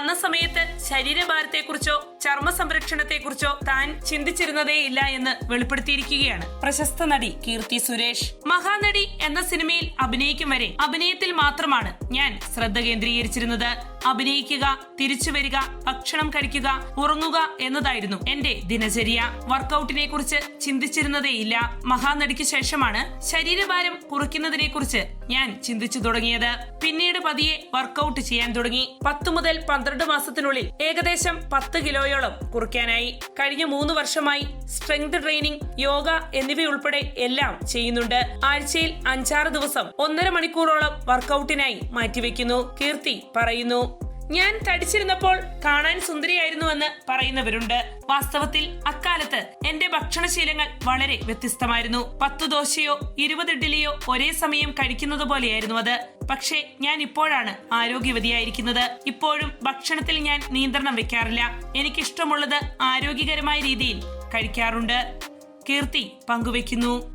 വന്ന സമയത്ത് ശരീരഭാരത്തെക്കുറിച്ചോ ചർമ്മ സംരക്ഷണത്തെക്കുറിച്ചോ താൻ ചിന്തിച്ചിരുന്നതേയില്ല എന്ന് വെളിപ്പെടുത്തിയിരിക്കുകയാണ്. പ്രശസ്ത നടി കീർത്തി സുരേഷ്. മഹാനടി എന്ന സിനിമയിൽ അഭിനയിക്കും വരെ അഭിനയത്തിൽ മാത്രമാണ് ഞാൻ ശ്രദ്ധ കേന്ദ്രീകരിച്ചിരുന്നത്. അഭിനയിക്കുക തിരിച്ചു വരിക ഭക്ഷണം കഴിക്കുക ഉറങ്ങുക എന്നതായിരുന്നു എന്റെ ദിനചര്യ. വർക്കൗട്ടിനെ കുറിച്ച് ചിന്തിച്ചിരുന്നതേയില്ല മഹാനടിക്ക് ശേഷമാണ് ശരീരഭാരം കുറയ്ക്കുന്നതിനെ കുറിച്ച് ഞാൻ ചിന്തിച്ചു തുടങ്ങിയത്. പിന്നീട് പതിയെ വർക്കൗട്ട് ചെയ്യാൻ തുടങ്ങി. പത്ത് മുതൽ പന്ത്രണ്ട് മാസത്തിനുള്ളിൽ ഏകദേശം പത്ത് കിലോയോളം കുറയ്ക്കാനായി. കഴിഞ്ഞ മൂന്ന് വർഷമായി സ്ട്രെങ്ത് ട്രെയിനിങ് യോഗ എന്നിവയുൾപ്പെടെ എല്ലാം ചെയ്യുന്നുണ്ട്. ആഴ്ചയിൽ അഞ്ചാറ് ദിവസം ഒന്നര മണിക്കൂറോളം വർക്കൗട്ടിനായി മാറ്റിവെക്കുന്നു. കീർത്തി പറയുന്നു. ഞാൻ തടിച്ചിരുന്നപ്പോൾ കാണാൻ സുന്ദരിയായിരുന്നുവെന്ന് പറയുന്നവരുണ്ട്. വാസ്തവത്തിൽ അക്കാലത്ത് എന്റെ ഭക്ഷണശീലങ്ങൾ വളരെ വ്യത്യസ്തമായിരുന്നു. പത്തു ദോശയോ ഇരുപത് ഇഡ്ഡലിയോ ഒരേ സമയം കഴിക്കുന്നത് പോലെയായിരുന്നു അത്. പക്ഷേ ഞാൻ ഇപ്പോഴാണ് ആരോഗ്യവതിയായിരിക്കുന്നത്. ഇപ്പോഴും ഭക്ഷണത്തിൽ ഞാൻ നിയന്ത്രണം വെക്കാറില്ല. എനിക്കിഷ്ടമുള്ളത് ആരോഗ്യകരമായ രീതിയിൽ കഴിക്കാറുണ്ട്. കീർത്തി പങ്കുവെക്കുന്നു